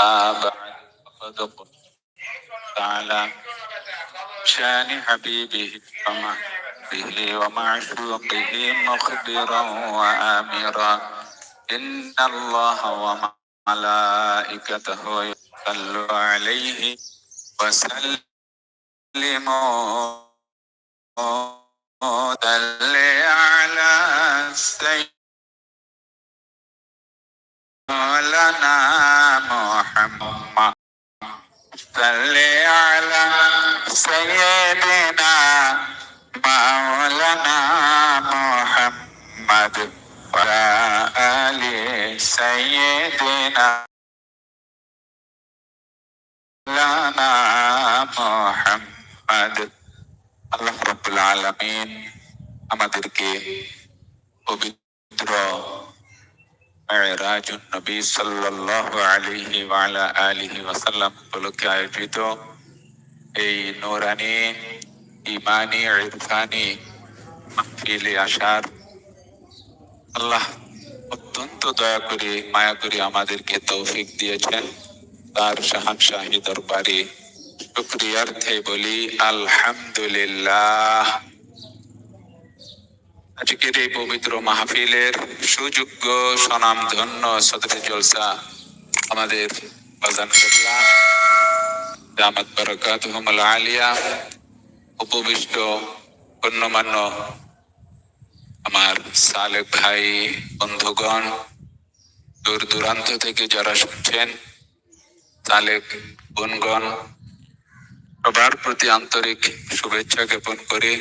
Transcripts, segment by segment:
آبا فقد قل تعالى. شان حبيبه ومع به ومعشوقه مخبرا وآمرا. إن الله وملائكته يصلوا عليه وسلموا. صل على سيدنا مولانا محمد صل على سيدنا مولانا محمد وعلى آل سيدنا مولانا محمد আল্লাহ রব্বুল আলমিন আমাদেরকে পবিত্র মেরাজুন নবী আলিহি উপলক্ষে আয়োজিত এই নূরানি ইমানি ইরফানি মাহফিলে আসার আল্লাহ অত্যন্ত দয়া করে, মায়া করে আমাদেরকে তৌফিক দিয়েছেন। তার শাহানশাহী দরবারে শুক্রিয়ার্থে বলি, আলহামদুলিল্লাহ। আজকের এই পবিত্র মাহফিলের সুযোগ্য সনাম ধন্য সদরে জলসা আমাদের বাজান কেবলা, জামাত বরকাত আলিয়া, উপবিষ্ট গণ্যমান্য আমার সালেক ভাই, বন্ধুগণ, দূর দূরান্ত থেকে যারা শুনছেন, সালেক বোনগণ, সবার প্রতি আন্তরিক শুভেচ্ছা জ্ঞাপন করে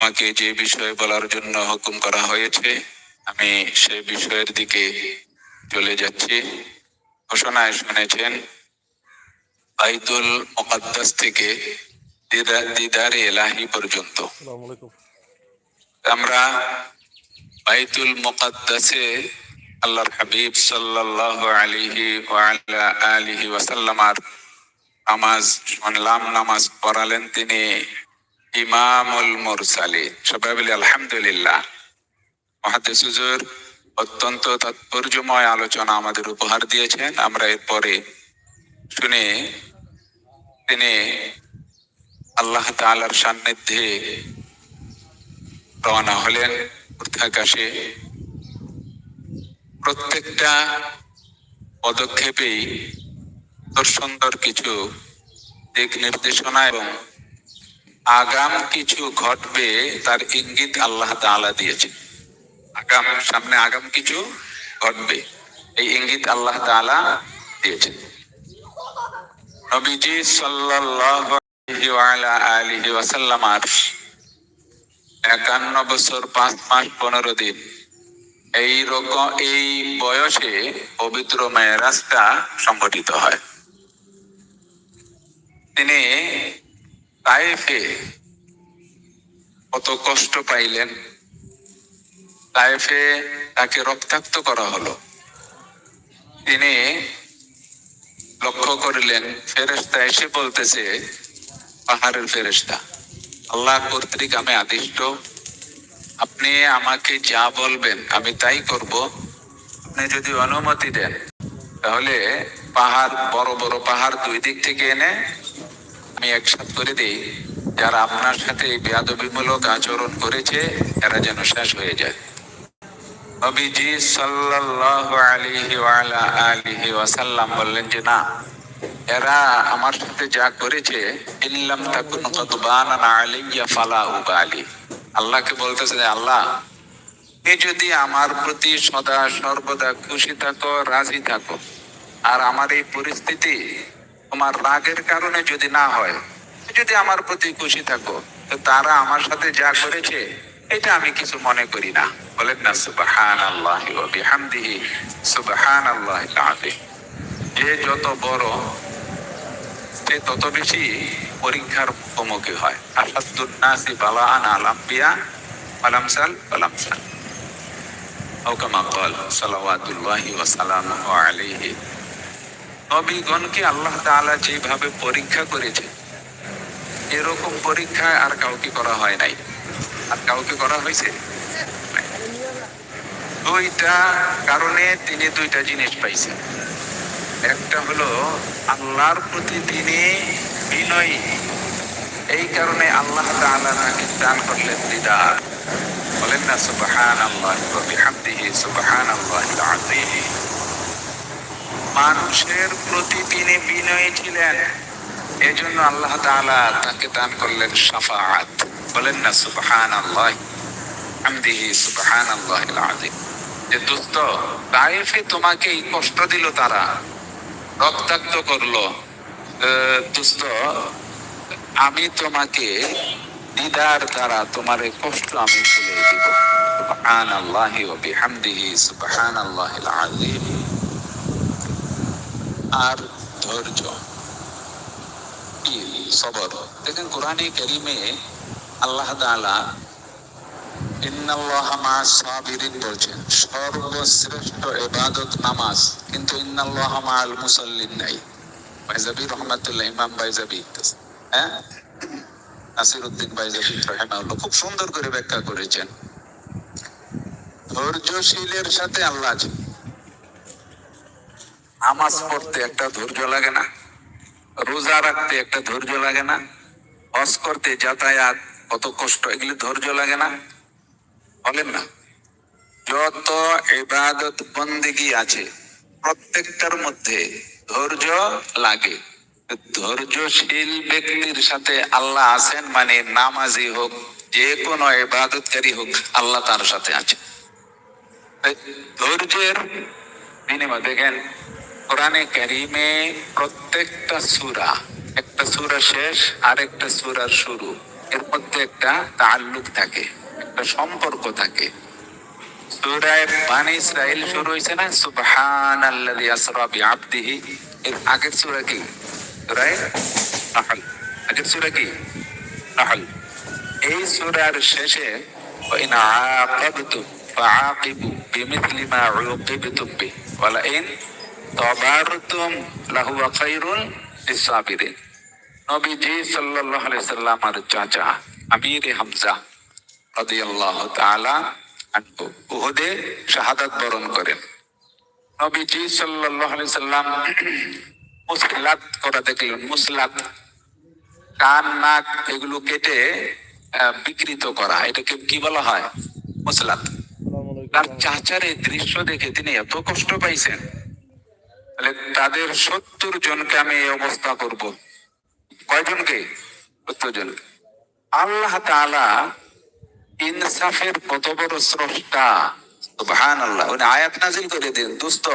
আমাকে যে বিষয়ে বলার জন্য হুকুম করা হয়েছে আমি সে বিষয়ের দিকে চলে যাচ্ছি। ঘোষণায় শুনেছেন বাইতুল মুকাদ্দাস থেকে দিদা- দিদারে এলাহি পর্যন্ত। আমরা বাইতুল মুকাদ্দাসে আল্লাহর হাবিব সাল্লাল্লাহু আলাইহি ওয়া আলা আলিহি ওয়াসাল্লামার নামাজ শুনলাম নামাজ পড়ালেন তিনি ইমামুল মুরসালিন। সবাই বলি, আলহামদুলিল্লাহ। অত্যন্ত তাৎপর্যময় আলোচনা আমাদের উপহার দিয়েছেন। আমরা এরপরে শুনে তিনি আল্লাহ তাআলার সান্নিধ্যে রওনা হলেন ঊর্ধ্বাকাশে প্রত্যেকটা পদক্ষেপেই সুন্দর কিছু দিক নির্দেশনা এবং আগাম কিছু ঘটবে, তার ইঙ্গিত আল্লাহ তাআলা দিয়েছেন। আগাম, সামনে আগাম কিছু ঘটবে, এই ইঙ্গিত আল্লাহ তাআলা দিয়েছেন। নবীজি একান্ন বছর, পাঁচ মাস, পনেরো দিন, এই রকম, এই বয়সে পবিত্র মেয়েরাজটা সংগঠিত হয়। তিনি তাইফে কত কষ্ট পাইলেন তাইফে তাকে রক্তাক্ত করা হলো। তিনি লক্ষ্য করিলেন ফেরেস্তা এসে বলতেছে, পাহাড়ের ফেরেস্তা আল্লাহ কর্তৃক আমি আদিষ্ট, আপনি আমাকে যা বলবেন আমি তাই করব। আপনি যদি অনুমতি দেন, তাহলে পাহাড়, বড় বড় পাহাড় দুই দিক থেকে এনে আমি একসাথ করে দিই। যারা আপনার সাথে বেয়াদবিমূলক আচরণ করেছে, এরা যেন শেষ হয়ে যায়। নবীজি সাল্লাল্লাহু আলাইহি আলিহি ওয়াসাল্লাম বললেন যে, না, এরা আমার সাথে যা করেছে, ইল্লাম তাকুন আলাইয়া ফালা উবালি। আল্লাহকে বলতেছে আল্লাহ, তুমি যদি আমার প্রতি সদা সর্বদা খুশি থাকো, রাজি থাকো, আর আমার এই পরিস্থিতি তোমার রাগের কারণে যদি না হয় যদি আমার প্রতি খুশি থাকো, তো তারা আমার সাথে যা করেছে, এটা আমি কিছু মনে করি না। বলেন না সুবাহান আল্লাহ বিহামদিহি সুবাহান আল্লাহ যে যত বড়, সে তত বেশি পরীক্ষার মুখোমুখি হয়। আসাদুন্নাসি বালা আনা আলাম্পিয়া আলামসাল আলামসাল ওকামাকাল সালাওয়াতুল্লাহি ওয়া সালামুহু আলাইহি। নবীগণকে আল্লাহ তাআলা যেভাবে পরীক্ষা করেছে, এরকম পরীক্ষা আর কাউকে করা হয় নাই। আর কাউকে করা হয়েছে? দুইটা কারণে তিনি দুইটা জিনিস পাইছেন। একটা হলো আল্লাহর প্রতি তিনি বিনয়ী। এই কারণে আল্লাহ তাআলা তাকে দান করলেন দিদার। বলেন না সুবহান আল্লাহ সুবহান আল্লাহ মানুষের প্রতি তিনি বিনয়ী ছিলেন। এজন্য আল্লাহ তাআলা তাকে দান করলেন শাফাআত। বলেন না সুবহান আল্লাহ হামদিহি সুবহান আল্লাহ আযীম। যে দোস্ত তাইফে তোমাকে এই কষ্ট দিল তারা, রক্তাক্ত করল। দোস্ত আমি তোমাকে দিদার দ্বারা তোমার এই কষ্ট আমি ভুলে দিব। সুবহান আল্লাহ বিহামদিহি সুবহান আল্লাহ আযীম। আর ধৈর্য। সবর দেখেন কোরআনে কারিমে আল্লাহ তাআলা ইন্নাল্লাহা মা'আস সাবিরিন বলছেন, সর্বশ্রেষ্ঠ নামাজ, কিন্তু ইন্নাল্লাহা মা'আল মুসাল্লিন নাই। বাইজাবি রহমাতুল্লাহ, ইমাম বাইজাবি। হ্যাঁ? বাইজাবি, রাহিমাহুল্লাহ, খুব সুন্দর করে ব্যাখ্যা করেছেন। ধৈর্যশীলের সাথে আল্লাহ নামাজ পড়তে একটা ধৈর্য লাগে না, রোজা রাখতে একটা ধৈর্য লাগে না, হজ করতে যাতায়াত কত কষ্ট, এগুলি ধৈর্য লাগে না। বলেন না, যত ইবাদত বন্দেগি আছে, প্রত্যেকটার মধ্যে ধৈর্য লাগে। ধৈর্যশীল ব্যক্তির সাথে আল্লাহ আছেন মানে নামাজি হোক, যে কোনো ইবাদতকারী হোক, আল্লাহ তার সাথে আছে। ধৈর্যের বিনিময়, দেখেন কোরআনে কারিমে প্রত্যেকটা সূরা একটা সূরা শেষ আর একটা সূরার শুরু এর মধ্যে একটা তাল্লুক থাকে একটা সম্পর্ক থাকে সূরায় বানি ইসরাইল শুরু হয়েছে না সুবহানাল্লাযী আসরা বিআবদিহি এর আগের সূরা কি সূরায় নাহল আগের সূরা কি নাহল এই সূরার শেষে وإن عاقبتم فعاقبوا بمثل ما عوقبتم به ولئن লাহুয়া খাইরুন ইসাবিরিন নবীজি সাল্লাল্লাহু আলাইহি চাচা আমির হামজা রাদিয়াল্লাহু তাআলা আনহু উহুদে শাহাদাত বরণ করেন। নবীজি সাল্লাল্লাহু আলাইহি সাল্লাম মুসলাত করা দেখলেন, মুসলাত। কান, নাক এগুলো কেটে বিকৃত করা, এটাকে কি বলা হয়? মুসলাত। তার চাচার এই দৃশ্য দেখে তিনি এত কষ্ট পাইছেন। তাহলে তাদের সত্তর জনকে আমি এই অবস্থা করব। কয়জনকে? সত্তর জন। আল্লাহ তাআলা ইনসাফের কত বড় স্রষ্টা। সুবহান আল্লাহ উনি আয়াত নাজিল করে দিন, দোস্ত।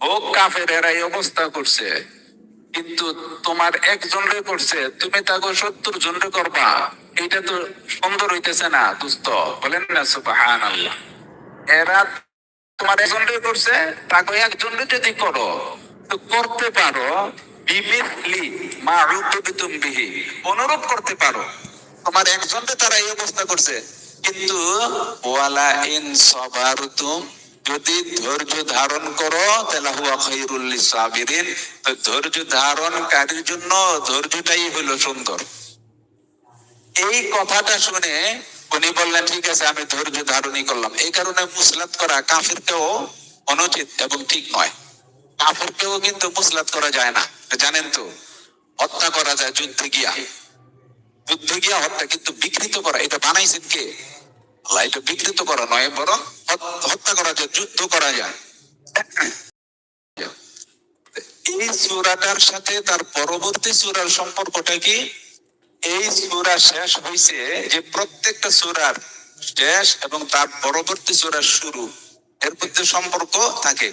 ও কাফের এরা এই অবস্থা করছে। কিন্তু তোমার একজনরে করছে, তুমি তাকে সত্তর জনরে করবা। এটা তো সুন্দর হইতেছে না, দুস্ত। বলেন না সুবাহান আল্লাহ এরা তোমার করছে তাকে যদি করো, তো করতে পারো মা করতে পারো। তোমার তারা এই অবস্থা করছে। কিন্তু ওয়ালা ইন যদি ধৈর্য ধারণ করো, তাহলে হুয়া খাইরুল লিসাবিরিন। তো ধৈর্য ধারণকারীর জন্য ধৈর্যটাই হলো সুন্দর। এই কথাটা শুনে উনি বললেন, ঠিক আছে, আমি ধৈর্য ধারণই করলাম। এই কারণে মুসলাত করা কাফিরকেও অনুচিত এবং ঠিক নয়। কাফিরকেও কিন্তু মুসলাত করা যায় না। জানেন তো, হত্যা করা যায় যুদ্ধে গিয়া। যুদ্ধে গিয়া হত্যা কিন্তু বিকৃত করা, এটা বানাইছেন কে? আল্লাহ, এটা বিকৃত করা নয়, বরং হত্যা করা যায়, যুদ্ধ করা যায়। এই সূরাটার সাথে তার পরবর্তী সূরার সম্পর্কটা কি? এই সূরা শেষ হয়েছে যে প্রত্যেকটা সূরার শেষ এবং তার পরবর্তী সূরার শুরু। এর মধ্যে সম্পর্ক থাকে।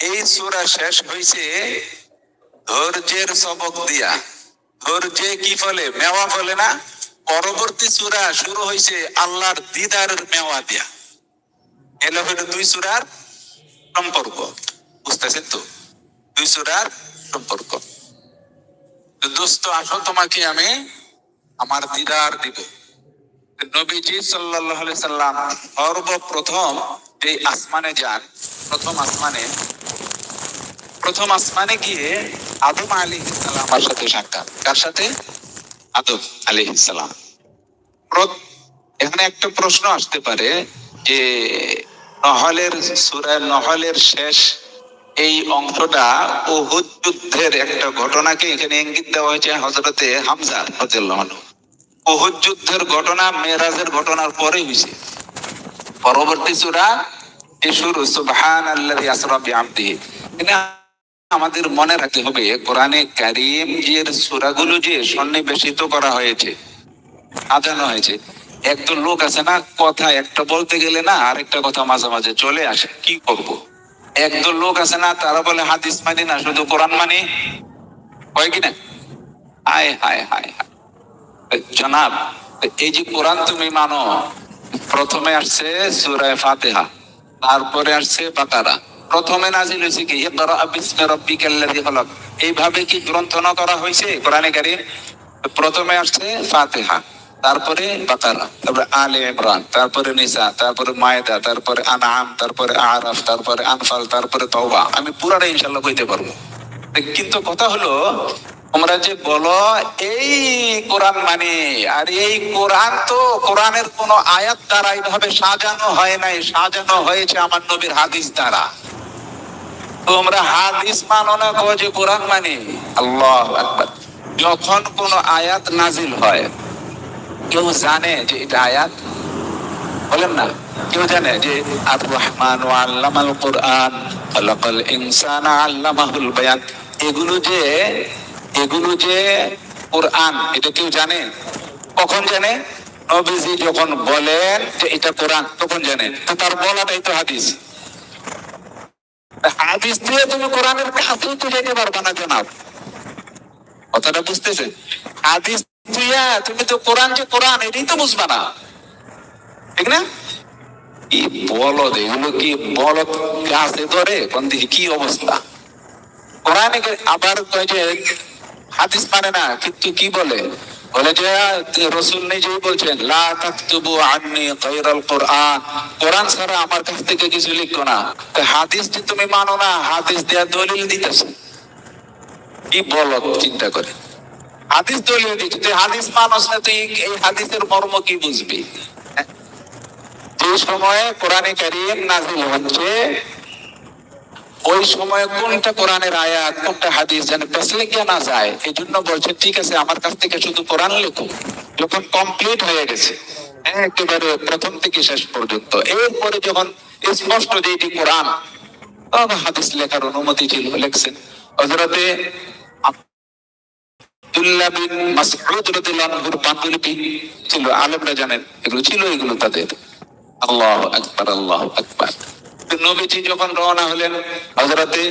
এই সূরা শেষ হয়েছে ধৈর্যের সবক দিয়া। ধৈর্যে কি ফলে? মেওয়া ফলে না? পরবর্তী সূরা শুরু হয়েছে আল্লাহর দিদারের মেওয়া দিয়া। এলো হলো দুই সূরার সম্পর্ক। বুঝতেছেন তো? দুই সূরার সম্পর্ক। দোস্ত, আসো তোমাকে আমি আমার দিদার দিব। নবীজি আলাইহি সাল্লাম সর্বপ্রথম যে আসমানে যান, প্রথম আসমানে প্রথম আসমানে গিয়ে আদম আলী সালামের সাথে সাক্ষাৎ। কার সাথে? আদম আলী সালাম। এখানে একটা প্রশ্ন আসতে পারে যে নহলের সুরায় নহলের শেষ এই অংশটা উহুদ যুদ্ধের একটা ঘটনাকে এখানে ইঙ্গিত দেওয়া হয়েছে হজরতে হামজা রাদিয়াল্লাহু উহুদ যুদ্ধের ঘটনা, মেরাজের ঘটনার পরে হয়েছে পরবর্তী সূরা শুরু সুবহান আল্লাযী আসরা বিআমদিহি আমাদের মনে রাখতে হবে, কোরআনে কারীম এর সূরাগুলো যে সন্নিবেশিত করা হয়েছে, সাজানো হয়েছে একজন লোক আছে না, কথা একটা বলতে গেলে না আরেকটা কথা মাঝে মাঝে চলে আসে, কি করব? একজন লোক আছে না, তারা বলে হাদিস মানি না, শুধু কোরআন মানি? হয় কিনা হায় হায় হায় হায়। জনাব, এই যে কোরআন তুমি মানো, প্রথমে আসছে সুরায় ফাতেহা, তারপরে আসছে বাকারা। প্রথমে নাজিল হয়েছে কি খলাক। এইভাবে কি গ্রন্থনা করা হয়েছে কোরআনে কারীম? প্রথমে আসছে ফাতেহা, তারপরে বাকারা, তারপরে আলে ইমরান, তারপরে নিসা, তারপরে মায়দা, তারপরে আনাম তারপরে আরাফ, তারপরে আনফাল, তারপরে তওবা। আমি পুরাটা ইনশাল্লাহ কইতে পারব। কিন্তু কথা হলো তোমরা যে বলো, এই কোরআন মানে আর এই কোরআন তো কোরআনের কোন আয়াত দ্বারা এইভাবে সাজানো হয় নাই, সাজানো হয়েছে আমার নবীর হাদিস দ্বারা। তোমরা হাদিস মানো না কো যে কোরআন মানে? আল্লাহ যখন কোন আয়াত নাজিল হয়, কেউ জানে যে এটা আয়াত? বলেন না, কেউ জানে যে আর রহমান ও আল্লামাল কোরআন, খলাকাল ইনসানা আল্লামাহুল বায়ান। এগুলো যে এগুলো যে কোরআন, এটা কেউ জানে? কখন জানে? নবীজি যখন বলেন যে এটা কোরআন, তখন জানে। তো তার বলাটাই তো হাদিস। হাদিস দিয়ে তুমি কোরআনের কাছেও তো যেতে না কথাটা বুঝতেছে? হাদিস দিয়া তুমি তো কোরআন যে কোরআন, এটাই তো বুঝবা না। ঠিক না? কি বলদ, এগুলো কি বলদ গাছে ধরে? কোন দিকে কি অবস্থা? কোরআনে আবার কয় যে হাদিস মানে না, কিন্তু কি বলে? বলে যে রসুল নিজেই বলছেন, লা তাকতুবু আন্নি কোরআন। কোরআন ছাড়া আমার কাছ থেকে কিছু লিখো না। হাদিস যে তুমি মানো না, হাদিস দেয়া দলিল কি চিন্তা করে। হাদিস দলিল দিচ্ছে। তুই হাদিস মানুষ না, তুই এই হাদিসের মর্ম কি বুঝবি? হ্যাঁ? যে সময়ে কোরআনে কারিম নাজিল হচ্ছে ওই সময় কোনটা কোরআনের আয়াত, কোনটা হাদিস যেন পেছলে গিয়ে না যায় এই জন্য বলছে, ঠিক আছে, আমার কাছ থেকে শুধু কোরআন লেখো। যখন কমপ্লিট হয়ে গেছে, একেবারে প্রথম থেকে শেষ পর্যন্ত। এরপরে যখন স্পষ্ট যে এটি কোরআন, তখন হাদিস লেখার অনুমতি ছিল, লেখছেন। হজরতে আব্দুল্লাহ বিন মাসউদ রাদিয়াল্লাহু আনহুর ছিল? আলেমরা জানেন, এগুলো ছিল, এগুলো তাদের। আল্লাহ আকবার আল্লাহ আকবার। নবীজি যখন রওনা হলেন হজরতে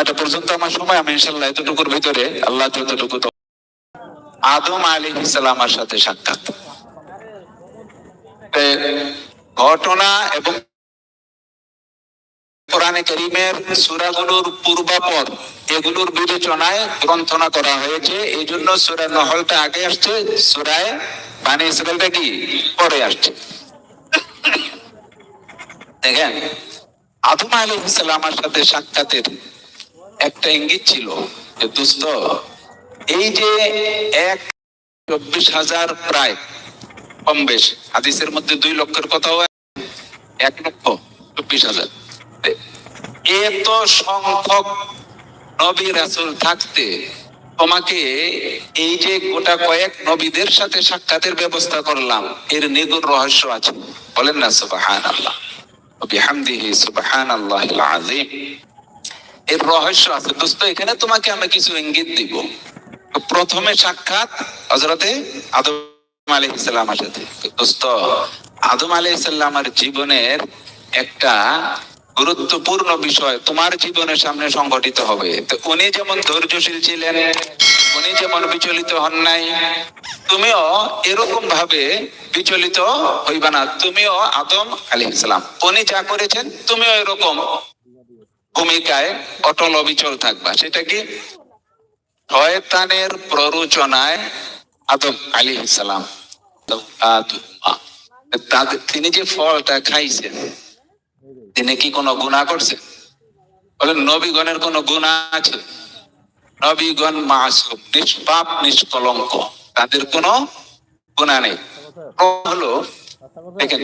এটা পর্যন্ত আমার সময়, আমি ইনশাল্লাহ এতটুকুর ভিতরে, আল্লাহ যতটুকু আদম আলী ইসলামার সাথে সাক্ষাৎ। ঘটনা এবং সুরাগুলোর পূর্বাপর এগুলোর বিবেচনায় গ্রন্থনা করা হয়েছে। এই জন্য সুরা নহলটা আগে আসছে, সুরায় মানে ইসরায়েলটা কি? পরে আসছে। দেখেন, আদম আলী ইসলামের সাথে সাক্ষাতের একটা ইঙ্গিত ছিল যে দুস্থ এই যে এক চব্বিশ হাজার প্রায় কম বেশ, হাদিসের মধ্যে দুই লক্ষের কথাও এক লক্ষ চব্বিশ হাজার। এত সংখ্যক নবী রাসূল থাকতে তোমাকে এই যে গোটা কয়েক নবীদের সাথে সাক্ষাতের ব্যবস্থা করলাম, এর নিগুণ রহস্য আছে। বলেন না সুবাহান আল্লাহ এর রহস্য আছে। দোস্ত, এখানে তোমাকে কিছু ইঙ্গিত দিব। প্রথমে সাক্ষাৎ হজরতে আদম আলী সাথে। দোস্ত, আদম জীবনের একটা গুরুত্বপূর্ণ বিষয় তোমার জীবনের সামনে সংঘটিত হবে। তো উনি যেমন ধৈর্যশীল ছিলেন উনি যেমন বিচলিত হন নাই, তুমিও এরকম ভাবে বিচলিত হইবা না। তুমিও আদম আলী ইসলাম উনি যা করেছেন, তুমিও এরকম ভূমিকায় অটল অবিচল থাকবা। সেটা কি? শয়তানের প্ররোচনায় আদম আলী ইসলাম তিনি যে ফলটা খাইছেন, তিনি কি কোনো গুণা করছেন? নবীগণের কোনো গুণা আছে? নবীগণ মাসুম, নিষ্পাপ, নিষ্কলঙ্ক। তাদের কোনো গুণা নেই। হলো, দেখেন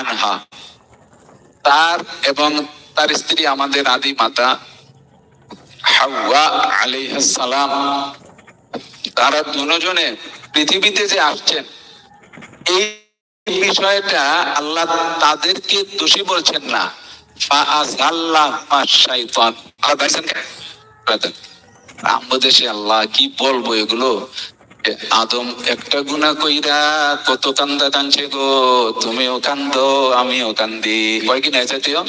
আনহা। তার এবং তার স্ত্রী আমাদের আদি মাতা হাওয়া তারা দুজনে পৃথিবীতে যে আসছেন, এই বিষয়টা আল্লাহ তাদেরকে দোষী বলছেন না। আমাদেশে আল্লাহ কি বলব এগুলো? আদম একটা গুণা কইরা কত কান্দা কানছে গো। তুমিও কান্দো, আমিও কান্দি। কয় কি নাই জাতীয়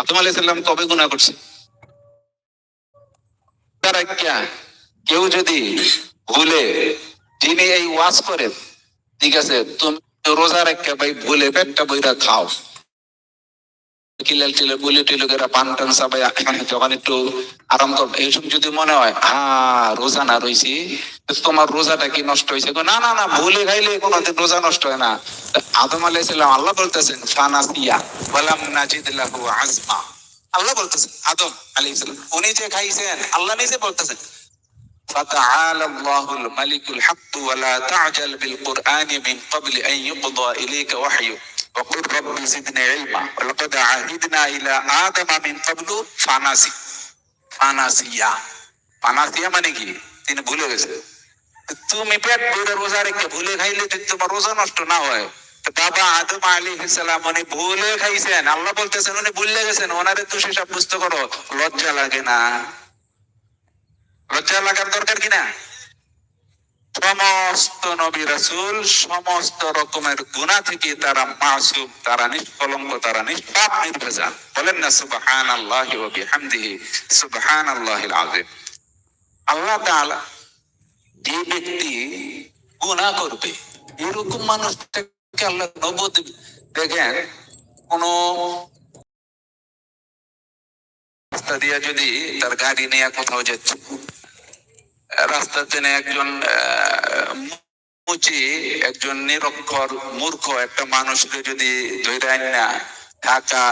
আদম আলাইহিস সালাম কবে গুণা করছে? তার আজ্ঞা কেউ যদি ভুলে যিনি এই ওয়াজ করেন, ঠিক আছে, তুমি রোজা রাখা ভাই, ভুলে পেটটা বইরা খাও। কিলাল টিলে বলে টিলে করে পান টান সাবাই যখন একটু আরাম কর এইসব যদি মনে হয় হ্যাঁ রোজা না রইছি তো তোমার রোজাটা কি নষ্ট হয়েছে গো, না না না ভুলে খাইলে কোনোদিন রোজা নষ্ট হয় না আদম আলাইহিস সালাম আল্লাহ বলতেছেন ফানাসিয়া ওয়ালাম নাজিদ লাহু আজমা আল্লাহ বলতেছেন আদম আলাইহিস সালাম উনি যে খাইছেন আল্লাহ নিজে বলতেছেন فتعالى الله الملك الحق ولا تعجل بالقرآن من قبل أن يقضى إليك وحيه وقل رب زدني علما ولقد عهدنا إلى آدم من قبل فناسي ফানাসিয়া ফানাসিয়া মানে কি তিনি ভুলে গেছে তুমি পেট ভরে রোজা রেখে ভুলে খাইলে যদি তোমার রোজা নষ্ট না হয় তো বাবা আদম আলী সালাম উনি ভুলে খাইছেন আল্লাহ বলতেছেন উনি ভুলে গেছেন ওনারে তো সেসব বুঝতে করো লজ্জা লাগে না লজ্জা লাগার দরকার কিনা সমস্ত নবী রাসূল সমস্ত রকমের গুনাহ থেকে তারা মাসুম, তারা নিষ্কলঙ্ক, তারা নিষ্পাপ, নির্ভেজাল। বলেন না সুবহান আল্লাহ বিহামদিহি সুবহান আল্লাহিল আযীম। আল্লাহ তাআলা যে ব্যক্তি গুনাহ করবে, এরকম মানুষটাকে আল্লাহ নবদ দেখেন, কোন রাস্তা দিয়ে যদি তার গাড়ি নিয়ে কোথাও যাচ্ছে রাস্তাতে না একজন মুচি, একজন নিরক্ষর মূর্খ, একটা মানুষকে যদি ধরে আইন না ঢাকা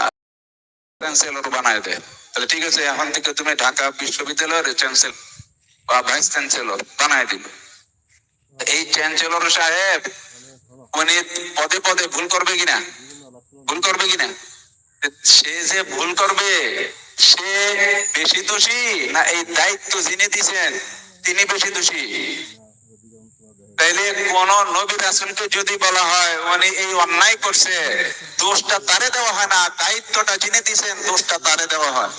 চ্যান্সেলর বানায় দেয়। তাহলে ঠিক আছে, এখন থেকে তুমি ঢাকা বিশ্ববিদ্যালয়ের বা ভাইস চ্যান্সেলর বানায় দিল এই চ্যান্সেলর সাহেব, উনি পদে পদে ভুল করবে কিনা? ভুল করবে কিনা? সে যে ভুল করবে, সে বেশি দোষী না এই দায়িত্ব যিনি দিছেন তিনি বেশি দোষী। তাইলে কোন নবী রাসুলকে যদি বলা হয়, উনি এই অন্যায় করছে, দোষটা তারে দেওয়া হয় না, দায়িত্বটা দিছেন, দোষটা তারে দেওয়া হয়।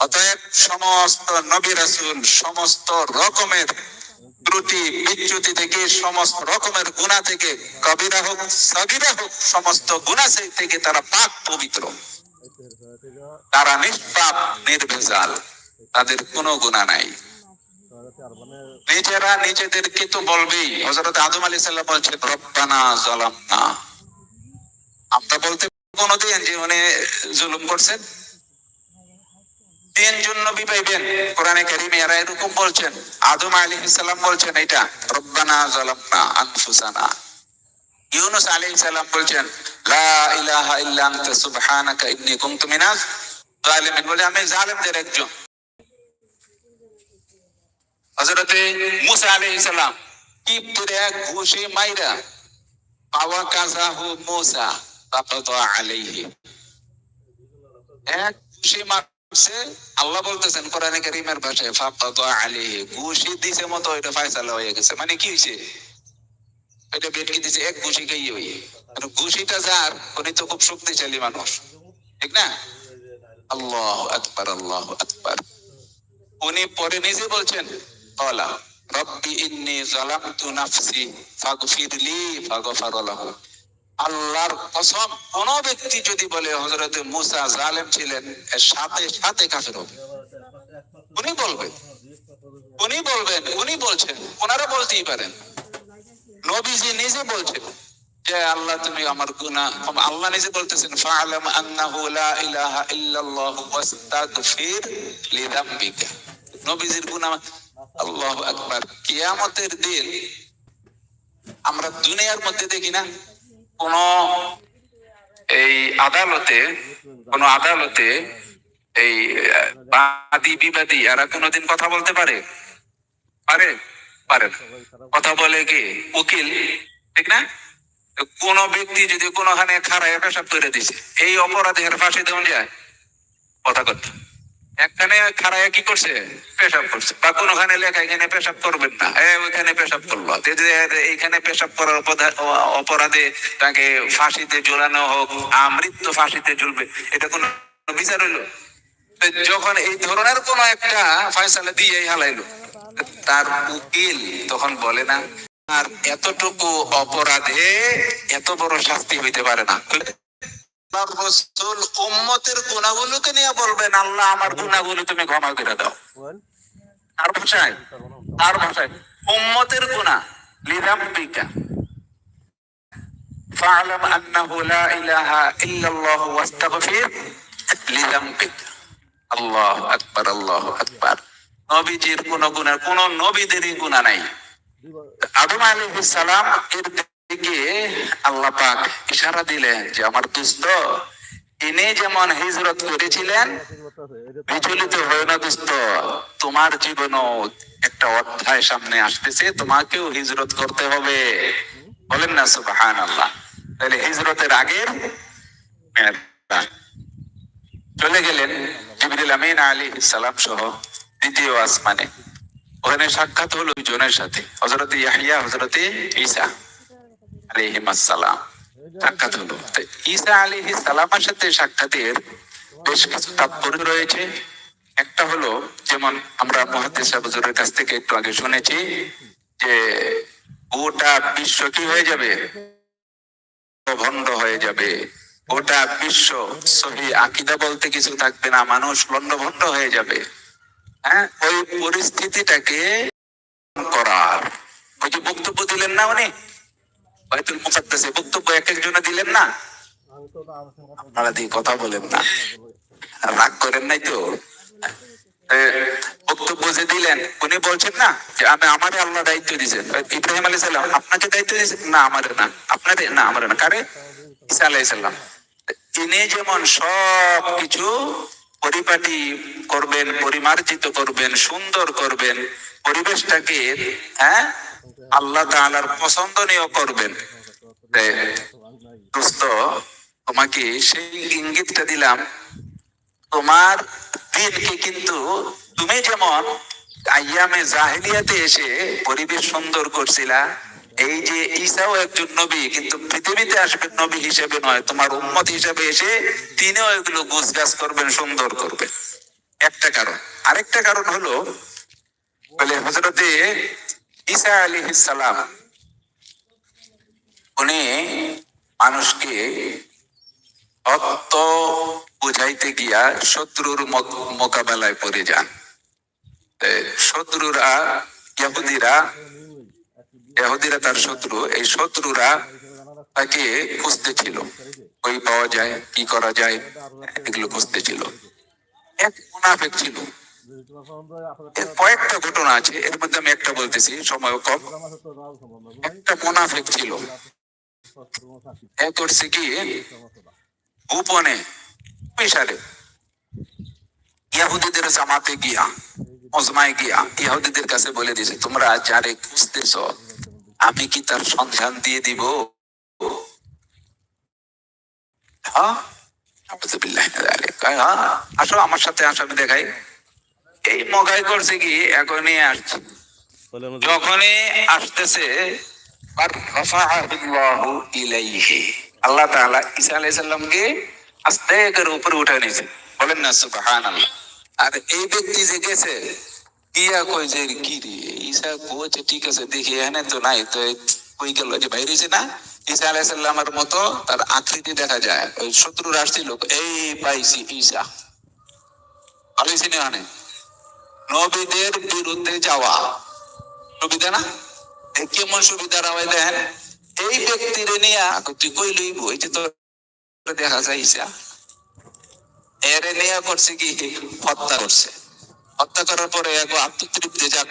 অতএব সমস্ত সমস্ত রকমের ত্রুটি, বিচ্যুতি থেকে, সমস্ত রকমের গুণা থেকে, কবিরা হোক, সগিরা হোক, সমস্ত গুণা থেকে তারা পাক পবিত্র। তারা নিষ্পাপ, নির্ভেজাল। তাদের কোনো গুণা নাই। নিজেরা নিজেদেরকে তো বলবেই হজরত আদম আলী সাল্লাহ বলছেন, রব্বানা জলাম না আমরা বলতে কোনদিন যে উনি জুলুম করছেন। কোরআনে কারিমে এরা এরকম বলছেন। আদম আলী বলছেন এটা, রব্বানা আনফুসানা। ইউনুস সালাম বলছেন, লা ইলাহা ইল্লা আনতা, সুবহানাকা ইন্নী কুনতু মিনাজ জালিমিন বলে, আমি জালেমদের একজন। হযরতে মুসা আলাইহিস সালাম কিপ্তরে এক ঘুষি মাইরা, পাওয়া কাজাহু মুসা ফাকাদা আলাইহি। এক ঘুষি মারছে, আল্লাহ বলতেছেন কোরআনে কারীমের ভাষায় দিছে মতো হয়ে গেছে। মানে কি এটা বেটকে দিছে, এক ওই আর ঘুষিটা যার, উনি তো খুব শক্তিশালী মানুষ। ঠিক না? আল্লাহ আকবার আল্লাহ আকবার। উনি পরে নিজে বলছেন কলা রব্বি ইন্নি জালামতু নাফসি ফাগফিরলি ফাগফার লাহু আল্লাহর কসম, কোন ব্যক্তি যদি বলে মুসা জালেম ছিলেন, এর সাথে সাথে কাফের হবে। উনি উনি বলবেন, উনি বলছেন, ওনারা বলতেই পারেন। নবীজি নিজে বলছেন যে, আল্লাহ, তুমি আমার গুনাহ আল্লাহ নিজে বলতেছেন, ফাআলাম আন্নাহু লা ইলাহা ইল্লাল্লাহু ওয়াস্তাগফির লিযামবিকা। নবীজির গুনাহ আল্লাহু আকবার। কিয়ামতের দিন আমরা দুনিয়ার মধ্যে দেখি না? কোন এই আদালতে, কোন আদালতে এই বাদী, বিবাদী এরা কোনোদিন কথা বলতে পারে? পারে? পারে কথা বলে কি উকিল? ঠিক না? কোন ব্যক্তি যদি কোনখানে খারায় পেশাব করে দিছে, এই অপরাধের ফাঁসি দেওয়া যায় কথা কথা একখানে কি করছে? পেশাব করছে। বা কোনখানে লেখা এখানে পেশাব করবেন না। ওইখানে পেশাব করল। এইখানে পেশাব করার অপরাধে তাকে ফাঁসিতে ঝুলানো হোক, আমৃত্যু ফাঁসিতে ঝুলবে, এটা কোন বিচার হইল? যখন এই ধরনের কোন একটা ফয়সালা দিয়ে হালাইলো, তার উকিল তখন বলে না, আর এতটুকু অপরাধে এত বড় শাস্তি হইতে পারে না। রাসূল উম্মতের গুণাগুলোকে নিয়ে বলবেন আল্লাহ আমার গুণাগুলো তুমি ক্ষমা করে দাও তার ভাষায় তার ভাষায় উম্মতের গুণা লিরাব্বিকা فاعلم انه لا اله الا الله واستغفر لذنبك আল্লাহ আকবার আল্লাহ আকবার নবীজির কোন গুণা কোন নবীদেরই গুণা নাই আদম আলাইহিস সালাম এর পাক ইশারা দিলেন যে আমার ইনি যেমন হিজরত করেছিলেন, বিচলিত না দোস্ত তোমার জীবনও একটা অধ্যায় সামনে আসতেছে, তোমাকেও হিজরত করতে হবে। বলেন না সুবাহান আল্লাহ তাহলে হিজরতের আগের চলে গেলেন জিবরিল আমিন আলী সালাম সহ দ্বিতীয় আসমানে। ওখানে সাক্ষাৎ হলো দুজনের সাথে হজরত ইয়াহিয়া হজরত ঈসা। আলাইহিম আসসালাম। সাক্ষাৎ হলো। ঈসা আলাইহিস সালামের সাথে সাক্ষাতের বেশ কিছু তাৎপর্য রয়েছে। একটা হলো, যেমন আমরা মহাদেশ কাছ থেকে একটু আগে শুনেছি যে বিশ্ব কি হয়ে যাবে? ভণ্ড হয়ে যাবে। বিশ্ব সহি আকিদা বলতে কিছু থাকবে না, মানুষ লন্ডভন্ড হয়ে যাবে। হ্যাঁ ওই পরিস্থিতিটাকে করার। ওই যে বক্তব্য দিলেন না উনি? বাইতুল মুকাদ্দাসে বক্তব্য এক একজনে দিলেন না? আপনারা দিয়ে কথা বলেন না। রাগ করেন নাই তো? বক্তব্য যে দিলেন, উনি বলছেন না যে আমি আমারে আল্লাহ দায়িত্ব দিয়েছেন। ইব্রাহিম আলাইহিস সালাম, আপনাকে দায়িত্ব দিয়েছেন না না। না না। কারে? ঈসা আলাইহিস সালাম। তিনি যেমন সব কিছু পরিপাটি করবেন, পরিমার্জিত করবেন, সুন্দর করবেন, পরিবেশটাকে হ্যাঁ আল্লাহ তাআলার পছন্দনীয় করবেন। তোমাকে সেই ইঙ্গিতটা দিলাম, তোমার দিনকে কিন্তু তুমি যেমন আইয়ামে জাহিলিয়াতে এসে পরিবেশ সুন্দর করছিলা, এই যে ঈসাও একজন নবী, কিন্তু পৃথিবীতে আসবেন নবী হিসেবে নয়, তোমার উম্মত হিসেবে এসে তিনিও এগুলো গুছগাছ করবেন, সুন্দর করবেন। একটা কারণ। আরেকটা কারণ হলো, বলে হজরতে ঈসা আলী সালাম, উনি মানুষকে অত্ত বুঝাইতে গিয়া শত্রুর মোকাবেলায় পড়ে যান। শত্রুরা, ইহুদিরা ইহুদিরা তার শত্রু, এই শত্রুরা তাকে খুঁজতে ছিল। ওই পাওয়া যায়, কি করা যায়, এগুলো খুঁজতে ছিল। এক মুনাফেক ছিল। কয়েকটা ঘটনা আছে এর মধ্যে আমি একটা বলতেছি সময় কম। একটা মুনাফেক ছিল। করছে কি? গোপনে ইয়াহুদিদের জামাতে গিয়া মজমায় গিয়া ইয়াহুদিদের কাছে বলে দিয়েছে তোমরা যারে খুঁজতেছ আমি কি তার সন্ধান দিয়ে দিব? হ্যাঁ? হ্যাঁ, আসো আমার সাথে আসো আমি দেখাই। এই মগাই করছে কি? এখনই আসছে। যখনই আসতেছে আল্লাহ তাআলা ঈসা আলাইহিস সালামকে আস্তে করে উপরে উঠে নিয়েছে। বলেন না সুবহানাল্লাহ। আর এই ব্যক্তি যে গেছে কই যে কি রে? ঈসা কইছে ঠিক আছে দেখি এখানে তো নাই। তো কই গেল যে বাইরেছে না? ঈসা আলাইহিস সালামের মতো তার আকৃতি দেখা যায়। ওই শত্রুর আসছিল এই পাইছি ঈসা। মানে নবীদের বিরুদ্ধে যাওয়া। সুবিধা না? কেমন সুবিধা রাওয়াই দেন এই ব্যক্তির নিয়ে কই লইব তোর দেখা এর নিয়ে করছে কি? হত্যা করছে। হত্যা করার পরে আত্মতৃপ্তি যাক।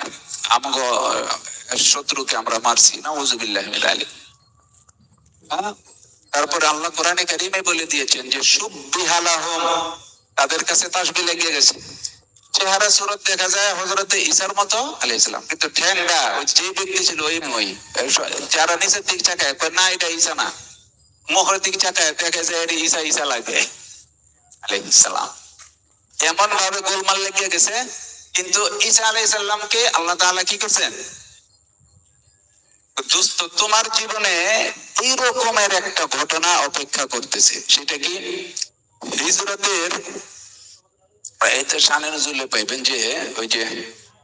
আমাকে শত্রুকে আমরা মারছি। না ওজুবিল্লাহ আলী হ্যাঁ? তারপরে আল্লাহ কোরআনে কারিমে বলে দিয়েছেন যে সুবিহালাহম তাদের কাছে তাসবি লেগে গেছে। চেহারা সুরত দেখা যায় হজরতে ঈসার মতো আলাই ইসলাম কিন্তু ঠ্যাংটা ওই যে ব্যক্তি ছিল ওই মই। যারা নিচের দিক চাকায় কয়, না এটা ঈসা না। মুখের দিক চাকায় দেখে যায় এটা ঈসা ঈসা লাগে আলাই ইসলাম এমন ভাবে গোলমাল লেগে গেছে কিন্তু ঈসা আলাই সাল্লামকে আল্লাহ তাআলা কি করছেন? দোস্ত তোমার জীবনে এই রকমের একটা ঘটনা অপেক্ষা করতেছে। সেটা কি? হিজরতের এতে শানে নজুলে পাইবেন যে ওই যে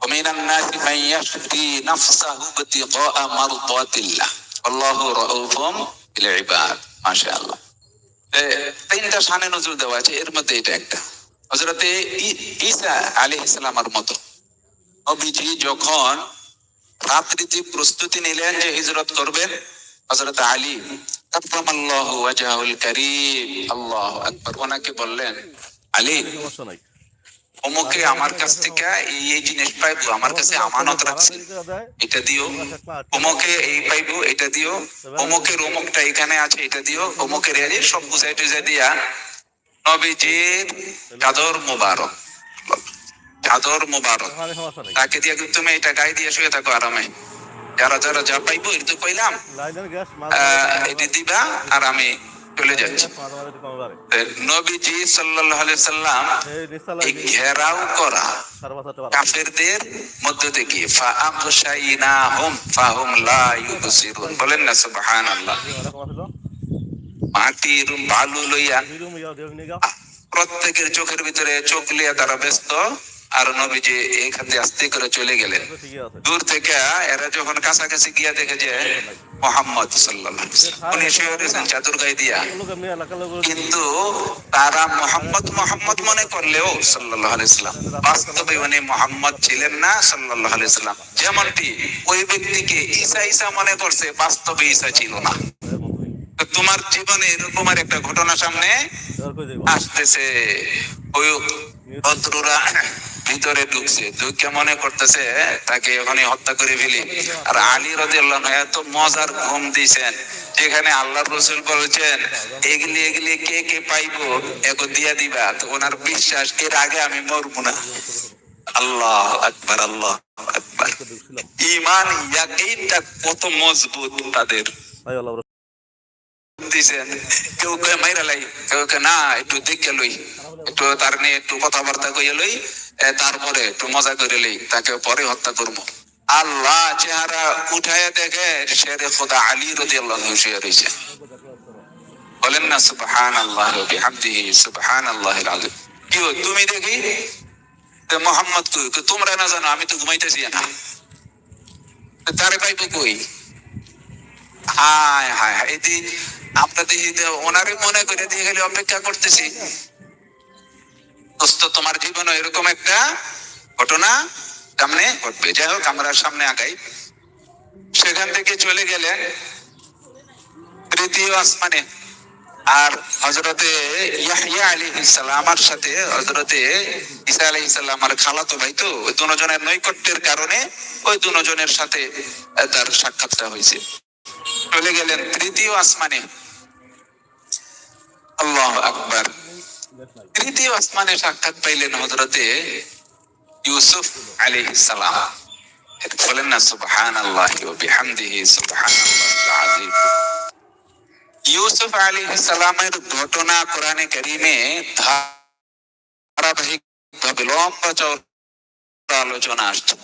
ومن الناس من يشري نفسه ابتغاء مرضات الله والله رؤوف بالعباد ما شاء الله এ, তিনটা শানে নজুল দেওয়া আছে এর মধ্যে এটা একটা হজরতে ই- ঈসা আলী ইসলামের মতো নবীজি যখন রাত্রিতে প্রস্তুতি নিলেন যে হিজরত করবেন হজরত আলী কাররামাল্লাহু ওয়াজহাহুল কারীম আল্লাহু আকবার ওনাকে বললেন আলী সমস্যা নাই অমুকে আমার কাছ থেকে এই এই জিনিস পাইবো আমার কাছে আমানত রাখছে। এটা দিও। অমুকে এই পাইবো এটা দিও। অমুকের অমুকটা এখানে আছে এটা দিও। অমুকের এই সব বুঝাই টুঝাই দিয়া। নবীজির চাদর মুবারক। চাদর মুবারক। তাকে দিয়ে কিন্তু তুমি এটা গায়ে দিয়ে শুয়ে থাকো আরামে। যারা যারা যা পাইবো এটা তো আহ, এটি দিবা আর আমি চলে যাচ্ছি। নবীজি সাল্লাল্লাহু আলাইহি সাল্লাম এই ঘেরাও করা কাফেরদের মধ্য থেকে ফাহুম লা ইউবসিরুন বলেন না, সুবহানাল্লাহ। মাটির বালু লইয়া ইয়া প্রত্যেকের চোখের ভিতরে চোখ লিয়া তারা ব্যস্ত। আর নবীজি এই খাতে আস্তে করে চলে গেলেন। দূর থেকে এরা যখন কাছাকাছি গিয়া দেখে যে মোহাম্মদ সাল্লাল্লাহু আলাইহি ওয়াসাল্লাম, উনি শুয়ে রয়েছেন চাদর গায়ে দিয়া। কিন্তু তারা মোহাম্মদ মোহাম্মদ মনে করলেও সাল্লাল্লাহু আলাইহি সাল্লাম বাস্তবে উনি মোহাম্মদ ছিলেন না সাল্লাল্লাহু আলাইহি সাল্লাম যেমনটি ওই ব্যক্তিকে ঈসা ঈসা মনে করছে বাস্তবে ঈসা ছিল না। তোমার জীবনে এরকমের একটা ঘটনা সামনে আসতেছে। ওই ভিতরে ঢুকছে। ঢুকে মনে করতেছে, তাকে এখনই হত্যা করে ফেলি। আর আলী রাদিয়াল্লাহু আনহু এত মজার ঘুম দিয়েছেন। যেখানে আল্লাহর রসুল বলছেন, এগুলি এগুলি, কে কে পাইবো? এগো দিয়া দিবা। তো ওনার বিশ্বাস, এর আগে আমি মরবো না। আল্লাহ আকবার আল্লাহ আকবার। ইমান, ইয়াকিনটা কত মজবুত তাদের। আল্লাহ দিছেন কেউ কে মাইরা লাই কেউ কে না একটু দেখে লই একটু তার নিয়ে একটু কথাবার্তা কইয়া লই তারপরে একটু মজা করে লই তাকে পরে হত্যা করব। আল্লাহ চেহারা উঠায় দেখে শেরে খোদা আলী রদি আল্লাহ শুয়ে রয়েছে বলেন না সুবহান আল্লাহ বিহামদিহি সুবহান আল্লাহ আলিম কি তুমি দেখি? মোহাম্মদ কই, তোমরা না জানো আমি তো ঘুমাইতেছি না। তারে পাইবো কই? হায় হায় এটি আপনাদের ওনারই মনে করে দিয়ে গেলে অপেক্ষা করতেছি। তোমার জীবনে এরকম একটা ঘটনা সামনে ঘটবে। যাই হোক, আমরা সামনে আগাই। সেখান থেকে চলে গেলেন তৃতীয় আসমানে আর হজরতে ইয়াহিয়া আলী ইসালামার সাথে হজরতে ঈসা আলী ইসালামার খালাতো ভাই তো, ওই দুজনের নৈকট্যের কারণে ওই দুজনের সাথে তার সাক্ষাৎটা হয়েছে। চলে গেলেন, তৃতীয় আসমানে। আল্লাহ আকবার। তৃতীয় আসমানে সাক্ষাৎ পাইলেন হজরতে ইউসুফ আলী সালাম। বলেন না সুবহান আল্লাহ বিহামদিহি সুবহান আল্লাহ ইউসুফ আলী সালামের ঘটনা কোরআনে কারিমে ধারাবাহিক ভাবে লম্বা চওড়া আলোচনা আসছে।